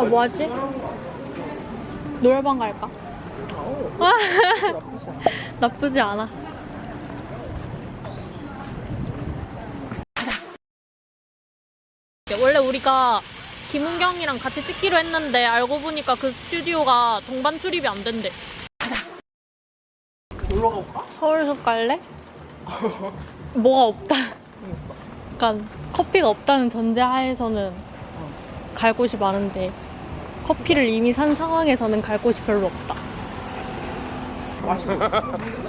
아, 뭐 하지? 노래방 갈까? 나쁘지 않아. 원래 우리가 김은경이랑 같이 찍기로 했는데 알고 보니까 그 스튜디오가 동반 출입이 안 된대. 놀러 가볼까? 서울숲 갈래? 뭐가 없다. 약간 커피가 없다는 전제 하에서는 갈 곳이 많은데 커피를 이미 산 상황에서는 갈 곳이 별로 없다.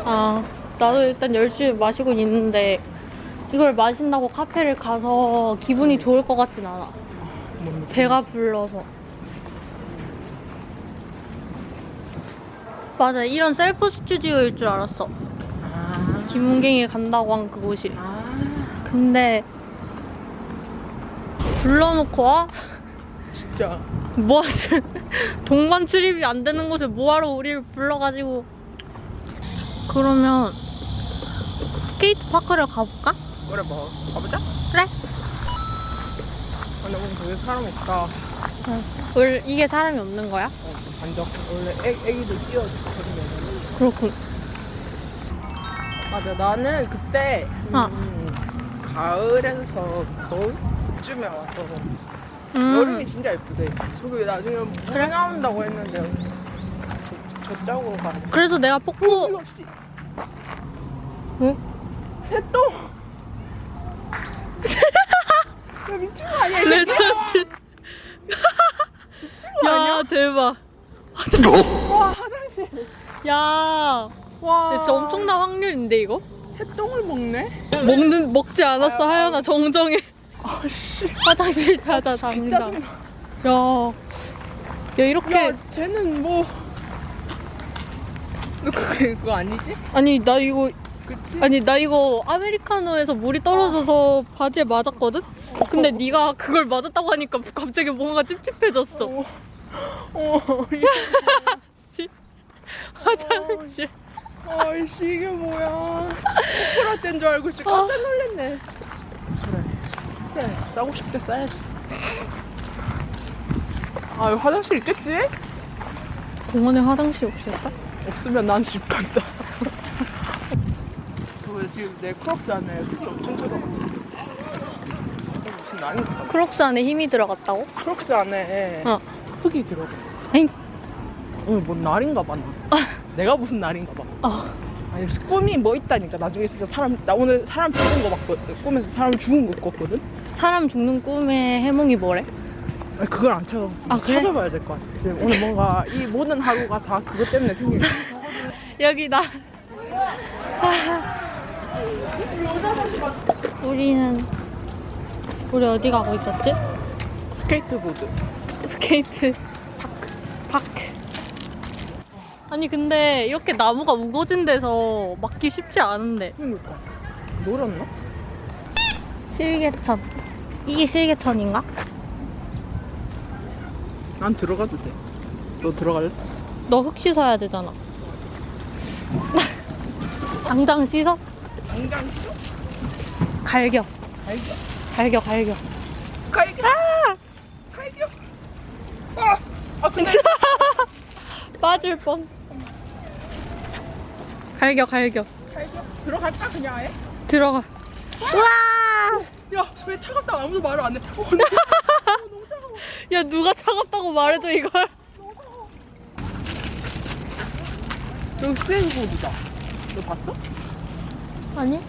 아, 나도 일단 열심히 마시고 있는데 이걸 마신다고 카페를 가서 기분이 좋을 것 같진 않아. 배가 불러서. 맞아, 이런 셀프 스튜디오일 줄 알았어. 아, 김은경이 간다고 한 그곳이. 아 근데 불러놓고 와? 진짜 뭐 하지? 동반 출입이 안 되는 곳에 뭐하러 우리를 불러가지고 그러면 스케이트 파크를 가볼까? 그래 뭐 가보자 그래. 근데 오늘 되게 사람 없다 원래 이게 사람이 없는 거야? 어, 반적 원래 애, 애기들 뛰어거리면 그렇군. 맞아 나는 그때 어. 음, 가을에서 겨울 그쯤에 와서 음. 여름이 진짜 예쁘대 저기 나중에 물 그래? 나온다고 했는데 저, 저쪽으로 가 그래서 내가 폭포. 왜? 새똥 야 미친 거 아니야 이거 레전드. 거야 대박. 와 화장실 야 와 진짜 엄청난 확률인데 이거? 새똥을 먹네 먹는 먹지 않았어 하연아 정정해. 아씨 화장실 찾아 당장. 야. 야 이렇게 야 쟤는 뭐 너 그거 그거 아니지? 아니 나 이거 그치? 아니 나 이거 아메리카노에서 물이 떨어져서 바지에 맞았거든? 근데 네가 그걸 맞았다고 하니까 갑자기 뭔가 찝찝해졌어. 어, 어, 씨. 화장실. 아이씨 이게 뭐야 코코라 땐줄 알고 진짜 깜짝 놀랐네 그래 싸고 싶대 싸야지 아 여기 화장실 있겠지? 공원에 화장실 없을까? 없으면 난 집 간다 그거 지금 내 크록스 안에 흙이 엄청 들어가 이거 무슨 날인가 봐 크록스 안에 힘이 들어갔다고? 크록스 안에 어. 흙이 들어갔어 에잉. 오늘 뭔 날인가 봐 나. 내가 무슨 날인가 봐 어. 아니 꿈이 뭐 있다니까 나중에 진짜 사람 나 오늘 사람 죽은 거 봤거든 꿈에서 사람 죽은 거 꿨거든 사람 죽는 꿈의 해몽이 뭐래? 아니, 그걸 안 찾아봤어 아, 그래? 찾아봐야 될 것 같아 지금 오늘 뭔가 이 모든 하루가 다 그것 때문에 생긴 거야 여기다. 우리는 우리 어디 가고 있었지? 스케이트보드 스케이트 파크. 파크. 아니 근데 이렇게 나무가 우거진 데서 막기 쉽지 않은데. 그러니까 노렸나? 실개천. 이게 실개천인가? 난 들어가도 돼 너 들어갈래? 너 흙 씻어야 되잖아. 당장 씻어? 당장 싫어? 갈겨. 갈겨 갈겨, 갈겨. 갈겨 갈겨 아! 아 근데 빠질 뻔. 갈겨, 갈겨. 갈겨 들어갈까 그냥 아예? 들어가. 우와! 야 왜 차갑다고 아무도 말을 안 해 어, 너무 너무 차가워 야, 누가 차갑다고 말해줘, 이걸. 여기 스테이트보드다 너 봤어? 아니?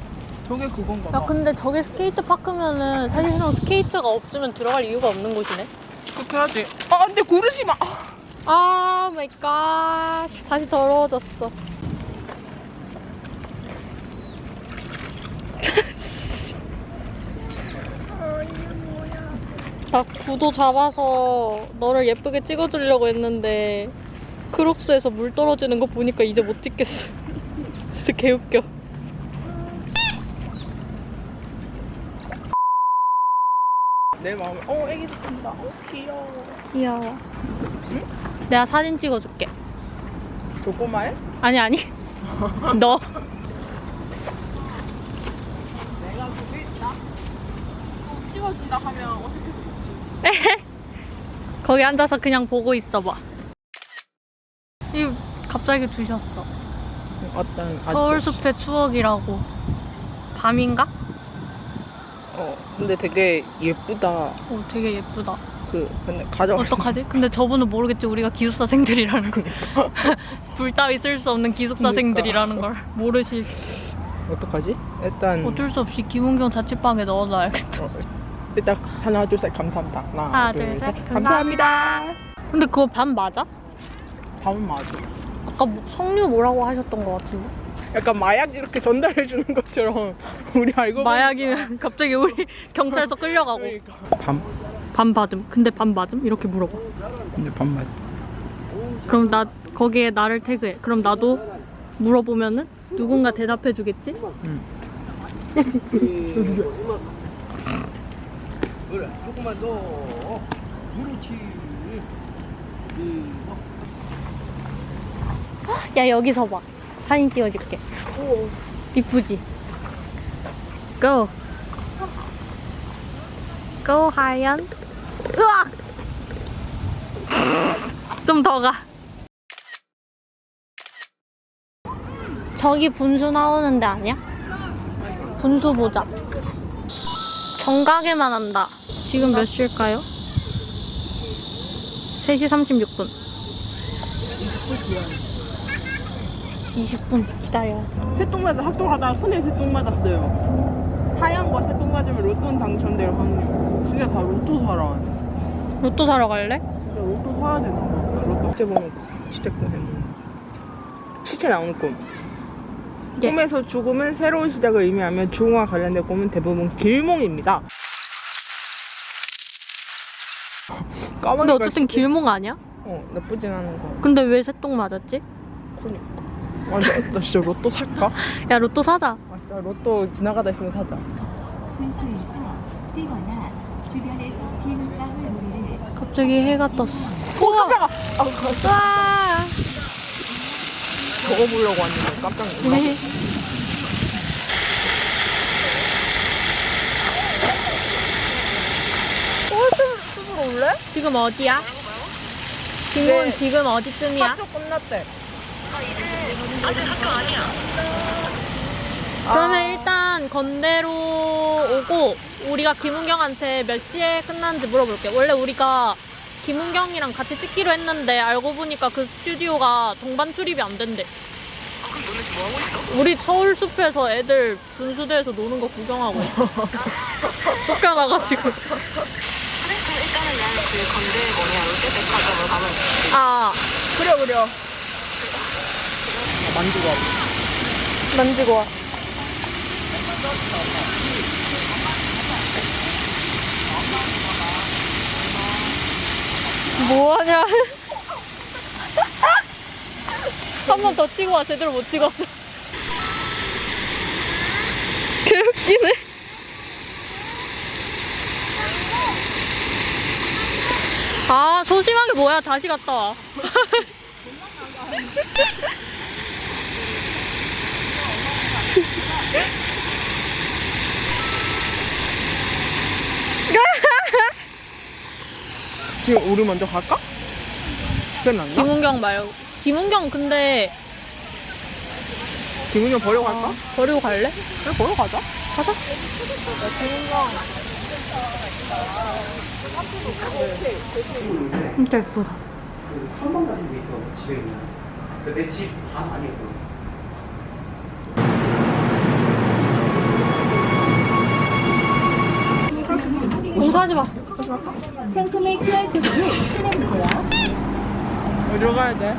저게 그건가 야, 봐 근데 저게 스케이트 파크면은 사실상 스케이트가 없으면 들어갈 이유가 없는 곳이네. 그렇게 하지 아 안돼 고르지 마 아, 마이 갓. 다시 더러워졌어. 나 구도 잡아서 너를 예쁘게 찍어주려고 했는데 크록스에서 물 떨어지는 거 보니까 이제 못 찍겠어. 진짜 개웃겨. 내 마음에 어 애기도 큰다 어 귀여워 귀여워. 내가 사진 찍어줄게. 조그마해? 아니, 아니. 너. 내가 그게 있다 어, 찍어준다 하면 어색해서 거기 앉아서 그냥 보고 있어봐. 이 갑자기 주셨어. 어떤 서울숲의 추억이라고. 밤인가? 어 근데 되게 예쁘다. 오, 되게 예쁘다. 그 근데 가져갈 수 어떡하지? 근데 저분은 모르겠지. 우리가 기숙사생들이라는 걸. 불 따위 쓸 수 없는 기숙사생들이라는 걸 모르실. 어떡하지? 일단 어쩔 수 없이 김은경 자취방에 넣어놔야겠다. 어, 일단 하나 둘 셋 감사합니다. 하나, 하나, 둘, 둘, 셋, 셋, 감사합니다. 근데 그거 밤 맞아? 밤은 맞아. 아까 뭐- 석류 뭐라고 하셨던 것 같은데? 약간 마약 이렇게 전달해 주는 것처럼 우리 알고 마약이면 갑자기 우리 경찰서 끌려가고. 보니까 밤밤 받음. 근데 밤 맞음? 이렇게 물어봐. 근데 밤 맞아. 그럼 나 거기에 나를 태그해. 그럼 나도 물어보면은 누군가 대답해 주겠지? 응. 그래 조금만 더 그렇지 야 여기서 봐. 사진 찍어줄게. 이쁘지? Go. Go 하얀. 으악! 좀 더 가. 저기 분수 나오는데 아니야? 분수 보자. 정각에만 한다. 지금 몇 시일까요? 3시 36분. 20분 기다려. 새똥 맞아 합동하다가 손에 새똥 맞았어요. 하얀 거 새똥 맞으면 로또 당첨될 확률. 진짜 다 로또 사러 왔네. 로또 사러 갈래? 로또 사야 되나 봐. 로또 진짜 보면 진짜 꿈에 시체 나오는 꿈. 예. 꿈에서 죽음은 새로운 시작을 의미하며 죽음과 관련된 꿈은 대부분 길몽입니다. 까마귀가 근데 어쨌든 시체- 길몽 아니야? 어 나쁘진 않은 거. 근데 왜 새똥 맞았지? 그니까. 아, 나, 나 진짜 로또 살까? 야 로또 사자. 아 진짜 로또 지나가다 있으면 사자. 분수에서 뛰거나 주변에서 빈 땅을 노리를 갑자기 해가 떴어. 오 깜짝아! 아 깜짝. 와. 저거 보려고 왔는데 깜짝 놀랐어. 네. 숲으로 올래? 지금 어디야? 김은 네. 지금 어디쯤이야? 학교 끝났대. 그러면 아. 일단 건대로 오고 우리가 김은경한테 몇 시에 끝났는지 물어볼게. 원래 우리가 김은경이랑 같이 찍기로 했는데 알고 보니까 그 스튜디오가 동반 출입이 안 된대. 우리 서울 숲에서 애들 분수대에서 노는 거 구경하고 있어. 쫓겨나가지고. 아, 그려 그려. 만두가. 만지고 와. 뭐하냐? 한 번 더 찍어 와. 제대로 못 찍었어. 개웃기네. 아, 소심하게 뭐야. 다시 갔다 와. 지금 우리 먼저 갈까? 끝났나? 김은경 말고. 김은경 근데 김은영 버리고 갈까? 버리고 갈래? 그래 버리고 가자. 가자. 진짜 예쁘다. 선반 같은 게 있어 집에 있는 내집반 아니었어 공사하지 마. 상품의 QR코드를 스캔해주세요. 어디로 가야 돼?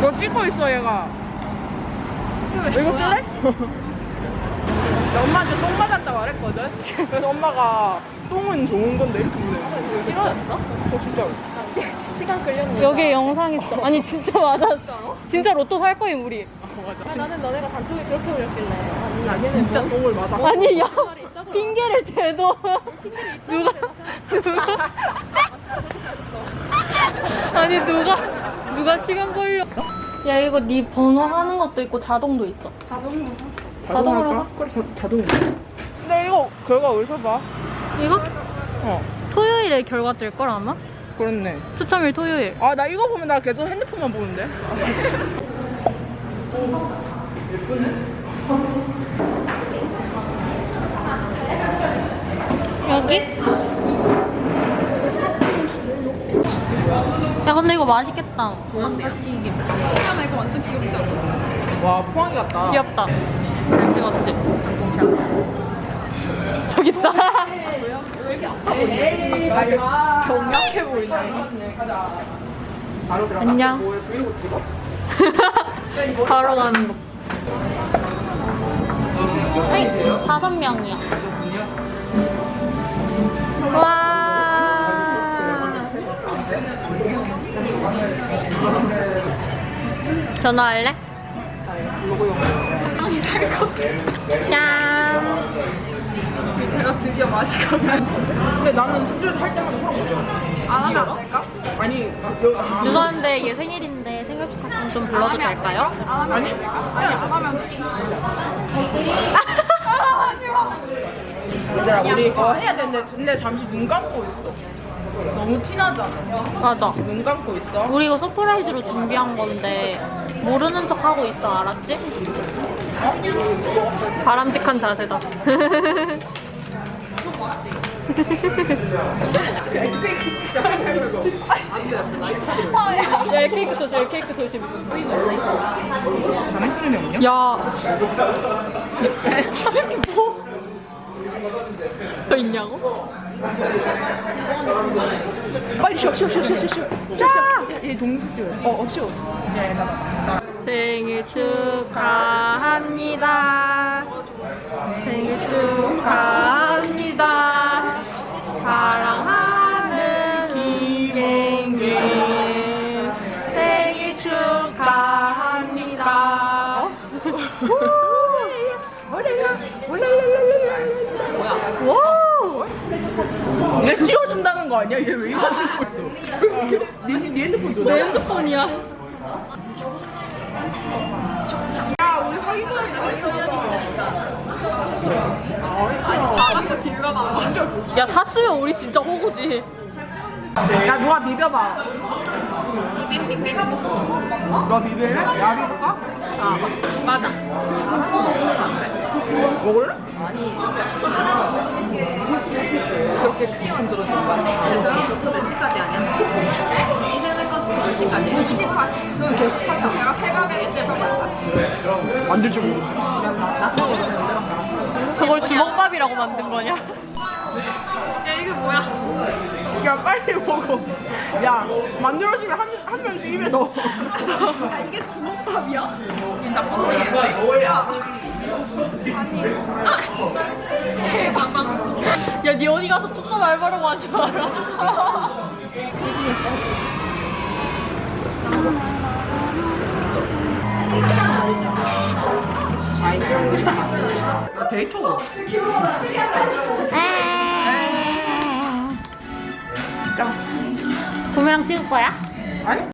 너 찍고 있어 얘가. 이거 쓸래? 나 엄마한테 똥 맞았다 말했거든. 그래서 엄마가 똥은 좋은 건데 이렇게 그래. 싫어졌어? 어 진짜로. 여기에 영상 있어. 아니 진짜 맞아. 진짜 로또 살 거임 우리. 맞아. 나는 너네가 단톡에 그렇게 올렸길래. 나 진짜 똥을 맞아. 아니 야 핑계를 대도 누가 누가 아니 누가 누가 시간 벌려? 야 이거 네 번호 하는 것도 있고 자동도 있어. 자동으로 자동으로 사? 할까? 그래 자, 자동으로. 근데 이거 결과 어디서 봐? 이거 어. 토요일 토요일에 결과 뜰 걸 아마? 그렇네. 추첨일 토요일. 아, 나 이거 보면 나 계속 핸드폰만 보는데. 여기? 야 근데 이거 맛있겠다. 감자튀김. 와, 포항이 같다. 귀엽다. 잘 찍었지? 여기 있다. 경약해 보이네. 바로 들어가. 안녕. 뭘 브이로그 찍어? 바로 가는 거. 헤이, 다섯 명이야. 와. 전화할래? 야. 제가 드디어 맛이 가면. 근데 나는 술을 할 때마다 사고 안 하면 안 될까? 아니. 죄송한데 얘 생일인데 생일 축하송 좀 불러도 될까요? 아니? 아니, 안 하면 얘들아, 우리 이거 해야 되는데, 근데 잠시 눈 감고 있어. 너무 티나잖아. 맞아. 눈 감고 있어. 우리 이거 서프라이즈로 준비한 건데 모르는 척 하고 있어 알았지? 바람직한 자세다. 야 케이크 조심, 야, 케이크 조심. 다른 표현이 없냐? 야. 뭐? 더 있냐고? 빨리 쉬어, 쉬어, 쉬어, 쉬어, 쉬어. 쉬어. 자! 얘 동생 찍어. 어, 어, 쉬어. 네. 생일 축하합니다. 생일 축하 얘 찍어준다는 거 아니야? 얘 왜 이거 찍고 있어? 네, 네 핸드폰 줘. 내 핸드폰이야. 야, 우리 사귀고 있는데 야 샀으면 우리 진짜 호구지. 야, 누가 비벼봐. 너 비빌래? 야, 비볼까? 아 맞아. 먹을래? 크게 만들어진 거야. 근데 이것도 몇 시까지 아니야? 이 생각까지 몇 시까지? 28시. 그럼 계속 하자. 내가 새벽에 옛날 먹었다. 만들 줄 모르 나 그거 오늘 만들었다. 그걸 주먹밥이라고 만든 거냐? 야, 빨리 먹어. 야, 만들어주면 한, 한 명씩 입에 넣어. 야, 이게 주먹밥이야? 나 부서지겠는데? 야. 야, 니 어디 가서 초점 알바라고 하지 마라. 나 데이트 봄이랑 찍을 거야? 아니?